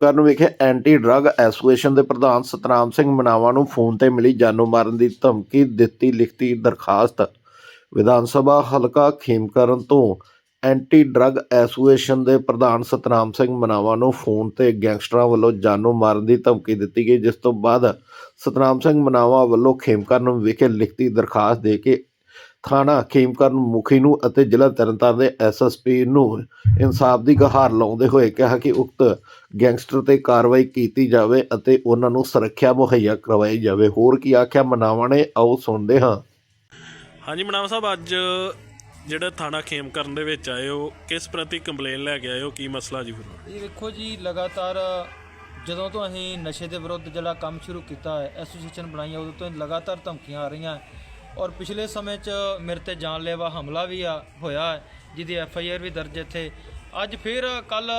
ਕਰਨ ਵਿਖੇ anti drug association ਦੇ ਪ੍ਰਧਾਨ ਸਤਨਾਮ ਸਿੰਘ ਮਨਾਵਾ ਨੂੰ ਫੋਨ ਤੇ ਮਿਲੀ ਜਾਨੋਂ ਮਾਰਨ ਦੀ ਧਮਕੀ ਦਿੱਤੀ ਲਿਖਤੀ ਦਰਖਾਸਤ। ਵਿਧਾਨ ਸਭਾ ਹਲਕਾ ਖੇਮਕਰਨ ਤੋਂ ਐਂਟੀ ਡਰੱਗ ਐਸੋਸੀਏਸ਼ਨ ਦੇ ਪ੍ਰਧਾਨ ਸਤਨਾਮ ਸਿੰਘ ਮਨਾਵਾ ਨੂੰ ਫੋਨ ਤੇ ਗੈਂਗਸਟਰਾਂ ਵੱਲੋਂ ਜਾਨੋਂ ਮਾਰਨ ਦੀ ਧਮਕੀ ਦਿੱਤੀ ਗਈ, ਜਿਸ ਤੋਂ ਬਾਅਦ ਸਤਨਾਮ ਸਿੰਘ ਮਨਾਵਾ ਵੱਲੋਂ ਖੇਮਕਰਨ ਵਿਖੇ ਲਿਖਤੀ ਦਰਖਾਸਤ ਦੇ ਕੇ ਥਾਣਾ ਖੇਮਕਰਨ ਮੁਖੀ ਨੂੰ ਅਤੇ ਜ਼ਿਲ੍ਹਾ ਤਰਨਤਾਰਨ ਦੇ ਐਸਐਸਪੀ ਨੂੰ ਇਨਸਾਫ ਦੀ ਗੁਹਾਰ ਲਾਉਂਦੇ ਹੋਏ ਕਿਹਾ ਕਿ ਉਕਤ ਗੈਂਗਸਟਰ ਤੇ ਕਾਰਵਾਈ ਕੀਤੀ ਜਾਵੇ ਅਤੇ ਉਹਨਾਂ ਨੂੰ ਸੁਰੱਖਿਆ ਮੁਹੱਈਆ ਕਰਵਾਈ ਜਾਵੇ। ਹੋਰ ਕੀ ਆਖਿਆ? ਮਨਾਵਾ ਨੇ? ਆਓ ਸੁਣਦੇ ਹਾਂ। ਹਾਂਜੀ ਮਨਾਮ ਸਾਹਿਬ ਅੱਜ ਜਿਹੜਾ ਥਾਣਾ ਖੇਮ ਕਰਨ ਦੇ ਵਿੱਚ ਆਏ ਹੋ ਕਿਸ ਪ੍ਰਤੀ ਕੰਪਲੇਨ ਲੈ ਕੇ ਆਏ ਹੋ? ਕੀ ਮਸਲਾ ਜੀ ਫਿਰ? ਇਹ ਵੇਖੋ ਜੀ ਲਗਾਤਾਰ ਜਦੋਂ ਤੋਂ ਅਸੀਂ ਨਸ਼ੇ ਦੇ ਵਿਰੁੱਧ ਜਿਹੜਾ ਕੰਮ ਸ਼ੁਰੂ ਕੀਤਾ ਹੈ ਐਸੋਸੀਏਸ਼ਨ ਬਣਾਈ ਹੈ ਉਦੋਂ ਤੋਂ ਲਗਾਤਾਰ ਧਮਕੀਆਂ ਆ ਰਹੀਆਂ। ਔਰ ਪਿਛਲੇ ਸਮੇਂ 'ਚ ਮੇਰੇ ਤੇ ਜਾਨਲੇਵਾ ਹਮਲਾ ਵੀ ਆ ਹੋਇਆ ਜਿਹਦੀ ਐਫ ਆਈ ਆਰ ਵੀ ਦਰਜ ਇੱਥੇ। ਅੱਜ ਫਿਰ ਕੱਲ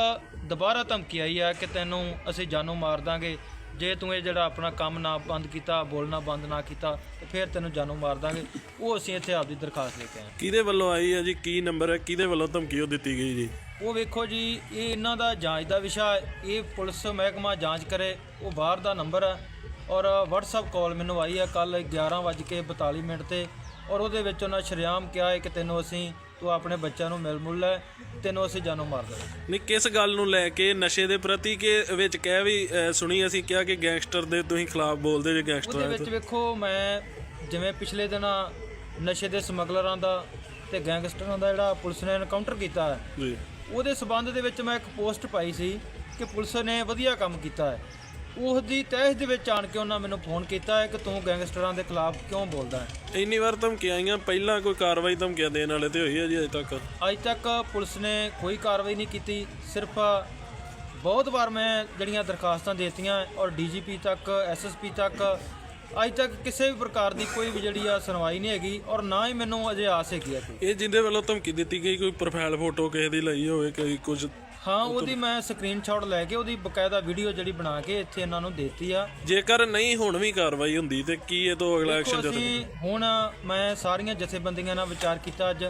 ਦੁਬਾਰਾ ਧਮਕੀ ਆਈ ਹੈ ਕਿ ਤੈਨੂੰ ਅਸੀਂ ਜਾਨੋਂ ਮਾਰ ਦਾਂਗੇ। ਜੇ ਤੂੰ ਇਹ ਜਿਹੜਾ ਆਪਣਾ ਕੰਮ ਨਾ ਬੰਦ ਕੀਤਾ ਬੋਲਣਾ ਬੰਦ ਨਾ ਕੀਤਾ ਤੇ ਫਿਰ ਤੈਨੂੰ ਜਾਨੋਂ ਮਾਰ ਦਾਂਗੇ। ਉਹ ਅਸੀਂ ਇੱਥੇ ਆਪਦੀ ਦਰਖਾਸਤ ਲੈ ਕੇ ਆਏ। ਕਿਹਦੇ ਵੱਲੋਂ ਆਈ ਹੈ ਜੀ? ਕੀ ਨੰਬਰ ਹੈ? ਕਿਹਦੇ ਵੱਲੋਂ ਧਮਕੀ ਉਹ ਦਿੱਤੀ ਗਈ ਜੀ? ਉਹ ਵੇਖੋ ਜੀ ਇਹ ਇਹਨਾਂ ਦਾ ਜਾਂਚ ਦਾ ਵਿਸ਼ਾ ਹੈ। ਇਹ ਪੁਲਿਸ ਮਹਿਕਮਾ ਜਾਂਚ ਕਰੇ ਉਹ ਬਾਹਰ ਦਾ ਨੰਬਰ ਹੈ। ਔਰ WhatsApp ਕਾਲ ਮੈਨੂੰ ਆਈ ਹੈ ਕੱਲ 11:42 ਮਿੰਟ ਤੇ ਔਰ ਉਹਦੇ ਵਿੱਚ ਉਹਨਾਂ ਸ਼ਰੇਆਮ ਕਿਹਾ ਹੈ ਕਿ ਤੈਨੂੰ ਅਸੀਂ ਤੂੰ ਆਪਣੇ ਬੱਚਿਆਂ ਨੂੰ ਮਿਲ ਮੁਲ ਲੈ ਤੈਨੂੰ ਅਸੀਂ ਜਾਨੋਂ ਮਾਰ ਦੇਵਾਂਗੇ। ਨਹੀਂ ਕਿਸ ਗੱਲ ਨੂੰ ਲੈ ਕੇ ਨਸ਼ੇ ਦੇ ਪ੍ਰਤੀ ਕਿ ਵਿੱਚ ਕਹਿ ਵੀ ਸੁਣੀ ਅਸੀਂ ਕਿਹਾ ਕਿ ਗੈਂਗਸਟਰ ਦੇ ਤੁਸੀਂ ਖਿਲਾਫ ਬੋਲਦੇ ਜੇ ਉਹਦੇ ਗੈਂਗਸਟਰ ਵਿੱਚ ਵੇਖੋ ਮੈਂ ਜਿਵੇਂ ਪਿਛਲੇ ਦਿਨਾਂ ਨਸ਼ੇ ਦੇ ਸਮਗਲਰਾਂ ਦਾ ਤੇ ਗੈਂਗਸਟਰਾਂ ਦਾ ਜਿਹੜਾ ਪੁਲਿਸ ਨੇ ਐਨਕਾਊਂਟਰ ਕੀਤਾ ਹੈ ਜੀ। ਉਹਦੇ ਸਬੰਧ ਦੇ ਵਿੱਚ ਮੈਂ ਇੱਕ ਪੋਸਟ ਪਾਈ ਸੀ ਕਿ ਪੁਲਿਸ ਨੇ ਵਧੀਆ ਕੰਮ ਕੀਤਾ ਹੈ। ਉਸ ਦੀ ਤਹਿਸ ਦੇ ਵਿੱਚ ਆਣ ਕੇ ਉਹਨਾਂ ਮੈਨੂੰ ਫੋਨ ਕੀਤਾ ਹੈ ਕਿ ਤੂੰ ਗੈਂਗਸਟਰਾਂ ਦੇ ਖਿਲਾਫ ਕਿਉਂ ਬੋਲਦਾ ਹੈ? ਇੰਨੀ ਵਾਰ ਧਮਕੀਆਂ ਆਈਆਂ ਪਹਿਲਾਂ ਕੋਈ ਕਾਰਵਾਈ ਧਮਕੀਆਂ ਦੇਣ ਵਾਲੇ ਤੇ ਹੋਈ ਹੈ ਜੀ ਅਜੇ ਤੱਕ? ਅੱਜ ਤੱਕ ਪੁਲਿਸ ਨੇ ਕੋਈ ਕਾਰਵਾਈ ਨਹੀਂ ਕੀਤੀ ਸਿਰਫ ਬਹੁਤ ਵਾਰ ਮੈਂ ਜਿਹੜੀਆਂ ਦਰਖਾਸਤਾਂ ਦੇਤੀਆਂ ਔਰ ਡੀਜੀਪੀ ਤੱਕ ਐਸਐਸਪੀ ਤੱਕ ਅੱਜ ਤੱਕ ਕਿਸੇ ਵੀ ਪ੍ਰਕਾਰ ਦੀ ਕੋਈ ਵੀ ਜਿਹੜੀ ਆ ਸੁਣਵਾਈ ਨਹੀਂ ਹੈਗੀ ਔਰ ਨਾ ਹੀ ਮੈਨੂੰ ਅਜੇ ਆਸ ਹੈਗੀ ਹੈ ਕੋਈ। ਇਹ ਜਿੰਦੇ ਵੱਲੋਂ ਧਮਕੀ ਦਿੱਤੀ ਗਈ ਕੋਈ ਪ੍ਰੋਫਾਈਲ ਫੋਟੋ ਕਿਸੇ ਦੀ ਲਈ ਹੋਵੇ ਕੋਈ ਕੁਝ ਹਾਂ ਉਹਦੀ ਮੈਂ ਸਕਰੀਨਸ਼ਾਟ ਲੈ ਕੇ ਉਹਦੀ ਬਕਾਇਦਾ ਵੀਡੀਓ ਜਿਹੜੀ ਬਣਾ ਕੇ ਇੱਥੇ ਇਹਨਾਂ ਨੂੰ ਦੇਤੀ ਆ। ਜੇਕਰ ਨਹੀਂ ਹੁਣ ਵੀ ਕਾਰਵਾਈ ਹੁੰਦੀ ਤੇ ਕੀ ਇਹ ਤੋਂ ਅਗਲਾ ਐਕਸ਼ਨ ਅਸੀਂ ਹੁਣ ਮੈਂ ਸਾਰੀਆਂ ਜਥੇਬੰਦੀਆਂ ਨਾਲ ਵਿਚਾਰ ਕੀਤਾ ਅੱਜ।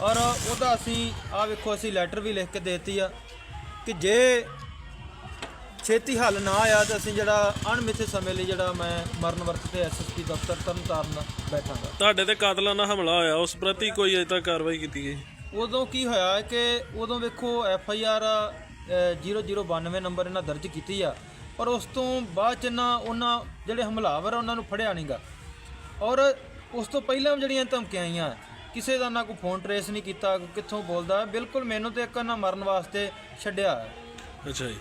ਔਰ ਉਹਦਾ ਅਸੀਂ ਆ ਵੇਖੋ ਅਸੀਂ ਲੈਟਰ ਵੀ ਲਿਖ ਕੇ ਦੇਤੀ ਆ ਕਿ ਜੇ ਛੇਤੀ ਹੱਲ ਨਾ ਆਇਆ ਤਾਂ ਅਸੀਂ ਜਿਹੜਾ ਅਣਮਿੱਥੇ ਸਮੇਂ ਲਈ ਜਿਹੜਾ ਮੈਂ ਮਰਨ ਵਰਤ ਤੇ ਐਸਐਸਪੀ ਦਫ਼ਤਰ ਤਰਨਤਾਰਨ ਬੈਠਾਂਗਾ। ਤੁਹਾਡੇ ਤੇ ਕਾਤਲਾਨਾ ਹਮਲਾ ਹੋਇਆ ਉਸ ਪ੍ਰਤੀ ਕੋਈ ਅਜੇ ਤੱਕ ਕਾਰਵਾਈ ਕੀਤੀ ਗਈ? ਉਦੋਂ ਕੀ ਹੋਇਆ ਕਿ ਉਦੋਂ ਵੇਖੋ ਐਫ ਆਈ ਆਰ 0092 ਨੰਬਰ ਇਹਨਾਂ ਦਰਜ ਕੀਤੀ ਆ। ਪਰ ਉਸ ਤੋਂ ਬਾਅਦ ਚ ਇਹਨਾਂ ਉਹਨਾਂ ਜਿਹੜੇ ਹਮਲਾਵਰ ਆ, ਉਹਨਾਂ ਨੂੰ ਫੜਿਆ ਨਹੀਂਗਾ ਔਰ ਉਸ ਤੋਂ ਪਹਿਲਾਂ ਵੀ ਜਿਹੜੀਆਂ ਧਮਕੀਆਂ ਆਈਆਂ ਕਿਸੇ ਦਾ ਨਾ ਕੋਈ ਫੋਨ ਟਰੇਸ ਨਹੀਂ ਕੀਤਾ ਕਿੱਥੋਂ ਬੋਲਦਾ ਬਿਲਕੁਲ ਮੈਨੂੰ ਤੇ ਇੱਕ ਨਾ ਮਰਨ ਵਾਸਤੇ ਛੱਡਿਆ। ਅੱਛਾ ਜੀ।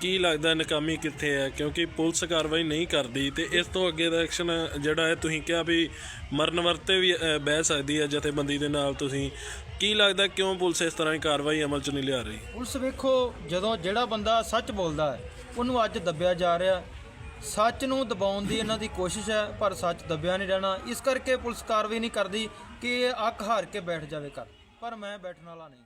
ਕੀ ਲੱਗਦਾ ਨਕਾਮੀ ਕਿੱਥੇ ਹੈ? ਕਿਉਂਕਿ ਪੁਲਿਸ ਕਾਰਵਾਈ ਨਹੀਂ ਕਰਦੀ ਤੇ ਇਸ ਤੋਂ ਅੱਗੇ ਦਾ ਐਕਸ਼ਨ ਜਿਹੜਾ ਹੈ, ਤੁਸੀਂ ਕਿਹਾ ਵੀ ਮਰਨ ਵਰਤੇ ਵੀ ਬਹਿ ਸਕਦੀ ਹੈ ਜਥੇਬੰਦੀ ਦੇ ਨਾਲ ਤੁਸੀਂ। ਕੀ ਲੱਗਦਾ ਕਿਉਂ ਪੁਲਿਸ ਇਸ ਤਰ੍ਹਾਂ ਦੀ ਕਾਰਵਾਈ ਅਮਲ 'ਚ ਨਹੀਂ ਲਿਆ ਰਹੀ? ਪੁਲਿਸ ਵੇਖੋ, ਜਦੋਂ ਜਿਹੜਾ ਬੰਦਾ ਸੱਚ ਬੋਲਦਾ ਹੈ, ਉਹਨੂੰ ਅੱਜ ਦੱਬਿਆ ਜਾ ਰਿਹਾ। ਸੱਚ ਨੂੰ ਦਬਾਉਣ ਦੀ ਇਹਨਾਂ ਦੀ ਕੋਸ਼ਿਸ਼ ਹੈ, ਪਰ ਸੱਚ ਦੱਬਿਆ ਨਹੀਂ ਰਹਿਣਾ। ਇਸ ਕਰਕੇ ਪੁਲਿਸ ਕਾਰਵਾਈ ਨਹੀਂ ਕਰਦੀ ਕਿ ਇਹ ਅੱਖ ਹਾਰ ਕੇ ਬੈਠ ਜਾਵੇ ਕਰ ਪਰ ਮੈਂ ਬੈਠਣ ਵਾਲਾ ਨਹੀਂ